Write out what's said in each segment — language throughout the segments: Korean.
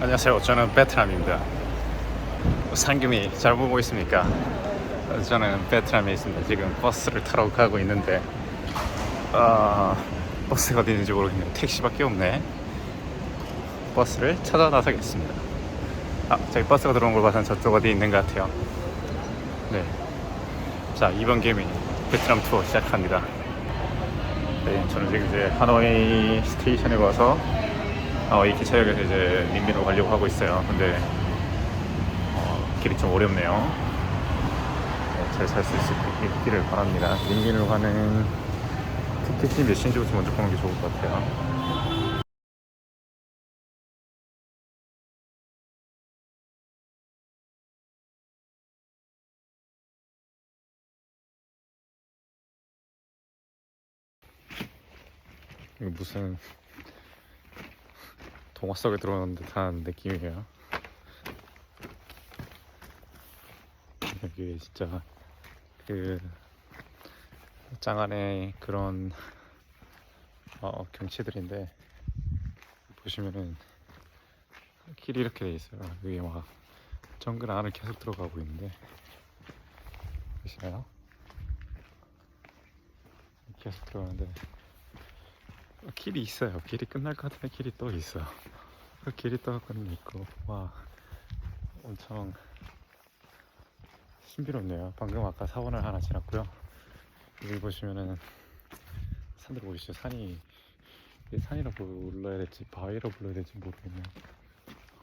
안녕하세요. 저는 베트남입니다. 상금이 잘 보고 있습니까? 저는 베트남에 있습니다. 지금 버스를 타러 가고 있는데 아, 버스가 어디 있는지 모르겠네요. 택시밖에 없네. 버스를 찾아 나서겠습니다. 아, 저기 버스가 들어온 걸 봐서는 저쪽 어디 있는 것 같아요. 네. 자, 이번 게임이 베트남 투어 시작합니다. 네, 저는 지금 이제 하노이 스테이션에 와서 하노이 기차역에서 이제 민민으로 가려고 하고 있어요. 근데 어, 길이 좀 어렵네요. 네, 잘살 수 있기를 바랍니다. 민민으로 가는 티켓이 몇 시인지부터 먼저 보는 게 좋을 것 같아요. 무슨 동화 속에 들어오는 듯한 느낌이에요. 여기 진짜 그 짱안의 그런 어, 경치들인데 보시면은 길이 이렇게 돼 있어요. 여기 막 정글 안을 계속 들어가고 있는데 보시나요? 계속 들어가는데 길이 있어요. 길이 끝날 것 같은데 길이 또 있어. 그 길이 또 한건 있고 와 엄청 신비롭네요. 방금 아까 사원을 하나 지났고요. 여기 보시면은 산들 보이시죠? 산이 산이라 불러야 될지 바위라 불러야 될지 모르겠네요.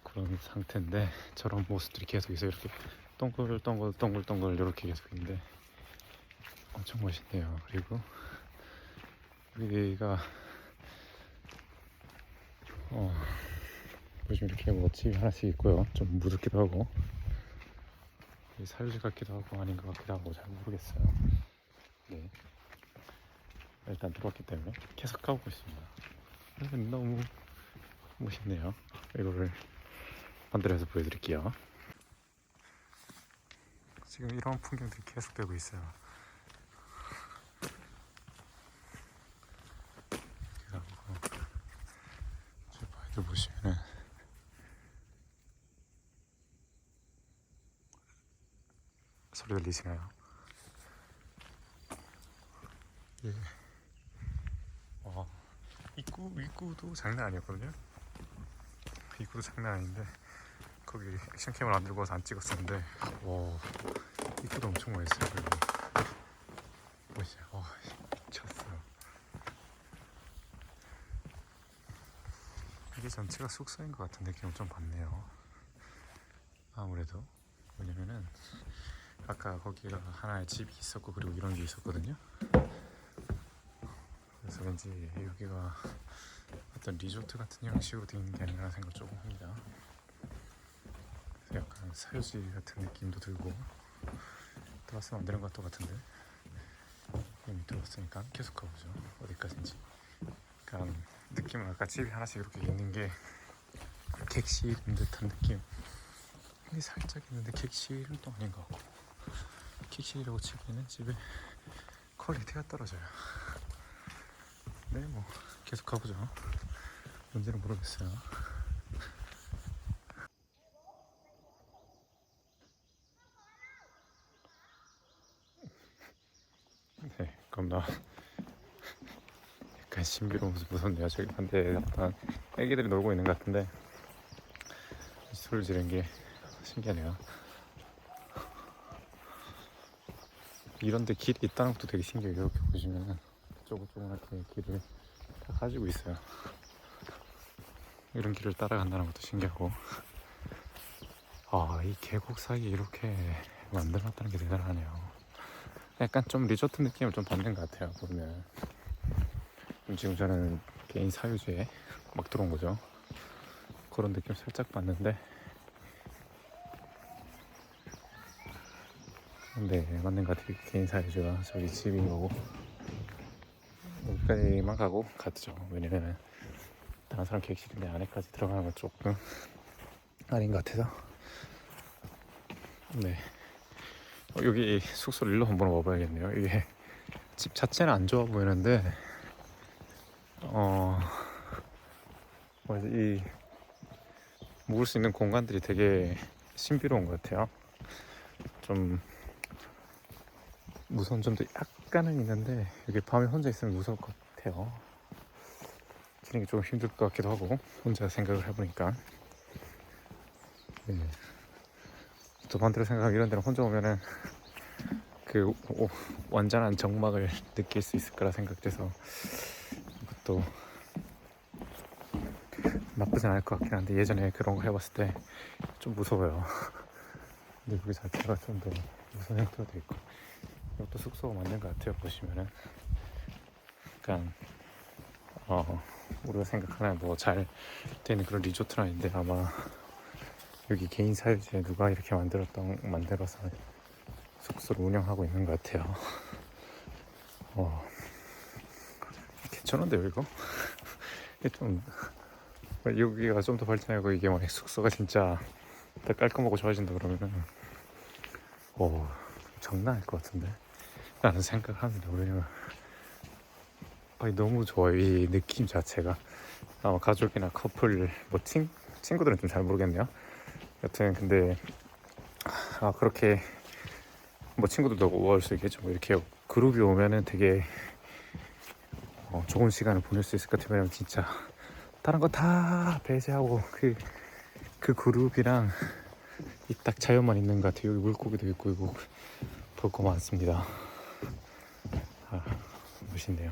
그런 상태인데 저런 모습들이 계속 있어요. 이렇게 동글동글 동글동글 이렇게 계속 있는데 엄청 멋있네요. 그리고 여기가 어, 요즘 이렇게 뭐 집이 하나씩 있고요. 좀 무섭기도 하고 이 사유지 같기도 하고 아닌 것 같기도 하고 잘 모르겠어요. 네. 일단 들어왔기 때문에 계속 가고 있습니다. 너무 멋있네요. 이거를 만들어서 보여드릴게요. 지금 이런 풍경들이 계속되고 있어요. 그래갖고 저 바위들 보시면은 소리 들리시나요? 예. 와, 입구 입구도 장난 아니었거든요. 입구도 장난 아닌데 거기 액션 캠을 안 들고 와서 안 찍었었는데 와 입구도 엄청 멋있어요. 보시죠. 와 미쳤어요. 이게 전체가 숙소인 것 같은 느낌을 좀 받네요. 아무래도 왜냐면은 아까 거기가 하나의 집이 있었고 그리고 이런 게 있었거든요. 그래서 왠지 여기가 어떤 리조트 같은 형식으로 되어 있는 게 아닌가 생각 조금 합니다. 약간 사유지 같은 느낌도 들고 들어왔으면 안 되는 것도 같은데 이미 들어왔으니까 계속 가보죠. 어디까지인지. 약간 느낌은 아까 집이 하나씩 이렇게 있는 게 객실인 듯한 느낌. 근데 살짝 있는데 객실은 또 아닌 것 같고 객실이라고 치기에는 집의 퀄리티가 떨어져요. 네, 뭐 계속 가보죠. 뭔지는 모르겠어요. 네, 겁나 약간 신비로워서 무섭네요. 저기 반대에 약간 애기들이 놀고 있는 것 같은데 소리 지르는 게 신기하네요. 이런데 길이 있다는 것도 되게 신기해요. 이렇게 보시면은 조금조금하게 길을 다 가지고 있어요. 이런 길을 따라간다는 것도 신기하고 아, 이 계곡 사이에 이렇게 만들어놨다는 게 대단하네요. 약간 좀 리조트 느낌을 좀 받는 것 같아요. 보면 지금 저는 개인 사유지에 막 들어온 거죠. 그런 느낌 살짝 받는데 네 맞는 것 같아요. 개인 사유지가 저기 집인 거고 여기까지만 가고 갔죠. 왜냐면은 다른 사람 객실인데 안에까지 들어가는 건 조금 아닌 것 같아서 네 어, 여기 숙소를 일로 한번 와봐야겠네요. 이게 집 자체는 안 좋아 보이는데 어 뭐지 이 묵을 수 있는 공간들이 되게 신비로운 것 같아요. 좀 무서운 점도 약간은 있는데 여기 밤에 혼자 있으면 무서울 것 같아요. 지내기 좀 힘들 것 같기도 하고 혼자 생각을 해보니까 네. 또 반대로 생각하면 이런 데는 혼자 오면은 그 오- 완전한 정막을 느낄 수 있을 거라 생각돼서 이것도 나쁘진 않을 것 같긴 한데 예전에 그런 거 해봤을 때 좀 무서워요. 근데 여기 자체가 좀 더 무서운 형태가 돼 있고 이것도 숙소가 맞는 것 같아요 보시면은 약간 어 우리가 생각하는 뭐잘 되는 그런 리조트는 아닌데 아마 여기 개인 사유지에 누가 이렇게 만들었던 만들어서 숙소를 운영하고 있는 것 같아요. 어 괜찮은데요 이거? 좀 여기가 좀 더 발전하고 이게 만약 숙소가 진짜 더 깔끔하고 좋아진다 그러면은 오 장난 아닐 것 같은데? 라는 생각을 합니다. 왜냐면 아니, 너무 좋아요 이 느낌 자체가. 아마 가족이나 커플 뭐 친, 친구들은 좀 잘 모르겠네요. 여튼 근데 아 그렇게 뭐 친구들도 올수 있겠죠. 뭐 이렇게 그룹이 오면은 되게 어, 좋은 시간을 보낼 수 있을 것 왜냐면 진짜 다른 거 다 배제하고 그, 그 그룹이랑 이 딱 자연만 있는 것 같아요. 여기 물고기도 있고 이거 볼 거 많습니다. 아, 멋있네요.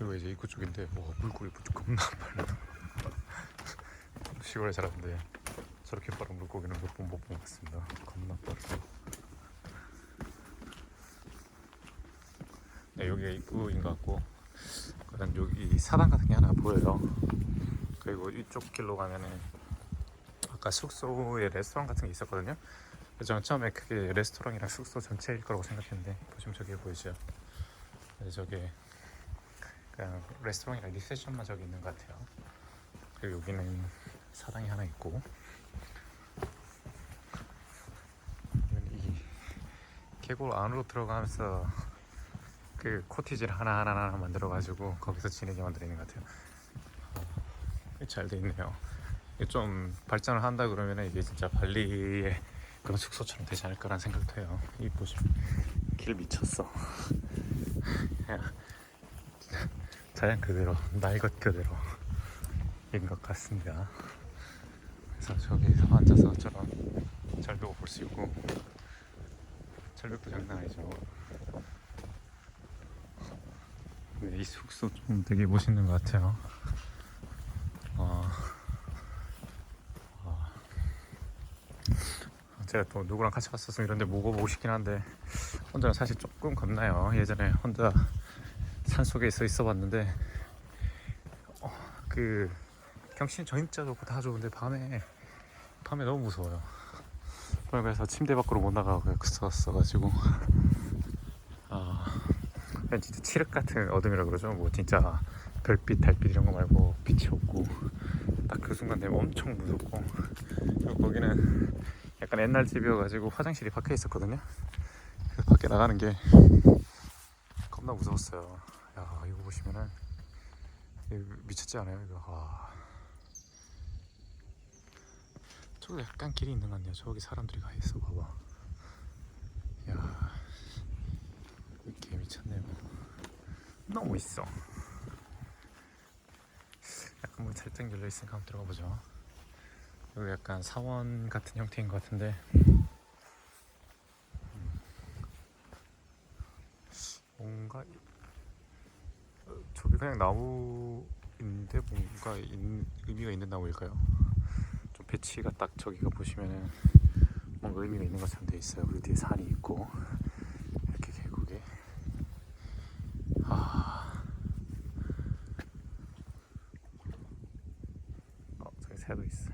여기가 이제 입구 쪽인데 와 물고기 겁나 빨라. 시골에 살았는데 저렇게 빠른 물고기는 몇 번 못 본 것 같습니다. 겁나 빠르고. 네, 여기가 입구인 것 같고, 그다음 여기 사당 같은 게 하나 보여요. 그리고 이쪽 길로 가면은 아까 숙소에 레스토랑 같은 게 있었거든요. 저는 처음에 그게 레스토랑이랑 숙소 전체일 거라고 생각했는데 보시면 저기 보이죠? 네, 저게 그냥 레스토랑이랑 리셉션만 저기 있는 것 같아요. 그리고 여기는 사당이 하나 있고 이 계곡 안으로 들어가면서 그 코티지를 하나 하나 하나 만들어 가지고 거기서 지내게 있는 것 같아요. 어, 잘돼 있네요. 이게 좀 발전을 한다 그러면 이게 진짜 발리의 그런 숙소처럼 되지 않을까라는 생각도 해요. 이 보시면 길 미쳤어. 그냥 자연 그대로 날 것 그대로 인 것 같습니다. 그래서 저기서 앉아서 저런 절벽을 볼수 있고 절벽도 장난 아니죠. 네, 이 숙소 좀 되게 멋있는 것 같아요. 어, 어, 제가 또 누구랑 같이 갔었으면 이런데 묵어보고 싶긴 한데 혼자는 사실 조금 겁나요. 예전에 혼자 산 속에 있어 있어 봤는데 어, 그 경치는 진짜 좋고 다 좋은데 밤에 밤에 너무 무서워요. 그래서 침대 밖으로 못 나가고 그랬었어가지고 아 진짜 칠흑 같은 어둠이라 그러죠. 뭐 진짜 별빛, 달빛 이런 거 말고 빛이 없고 딱 그 순간 되면 엄청 무섭고 그리고 거기는 약간 옛날 집이어가지고 화장실이 밖에 있었거든요. 그래서 밖에 나가는 게 겁나 무서웠어요. 야 이거 보시면은 미쳤지 않아요? 이거 와. 저기 약간 길이 있는 것 같네요. 저기 사람들이 가 있어 봐봐. 야 이게 미쳤네요. 너무 있어. 약간 문 살짝 열려 있으니까 한번 들어가 보죠. 여기 약간 사원 같은 형태인 것 같은데. 음. 뭔가 이- 어, 저기 그냥 나무인데 뭔가 인- 의미가 있는 나무일까요? 좀 배치가 딱 저기가 보시면은 뭔가 의미가 있는 것처럼 돼 있어요. 그 뒤에 산이 있고 이렇게 계곡에 아, 어 저기 새도 있어.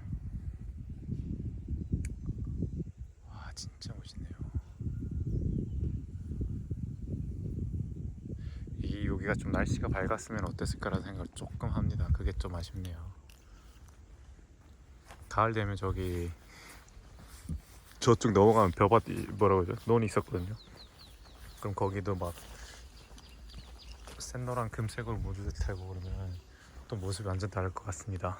와 진짜 멋있네요. 이 여기가 좀 날씨가 밝았으면 어땠을까라는 생각을 조금 합니다. 그게 좀 아쉽네요. 가을 되면 저기 저쪽 넘어가면 벼밭이 뭐라고 하죠? 논이 있었거든요. 그럼 거기도 막 샛노랑 금색으로 모두 탈고 그러면 또 모습이 완전 다를 것 같습니다.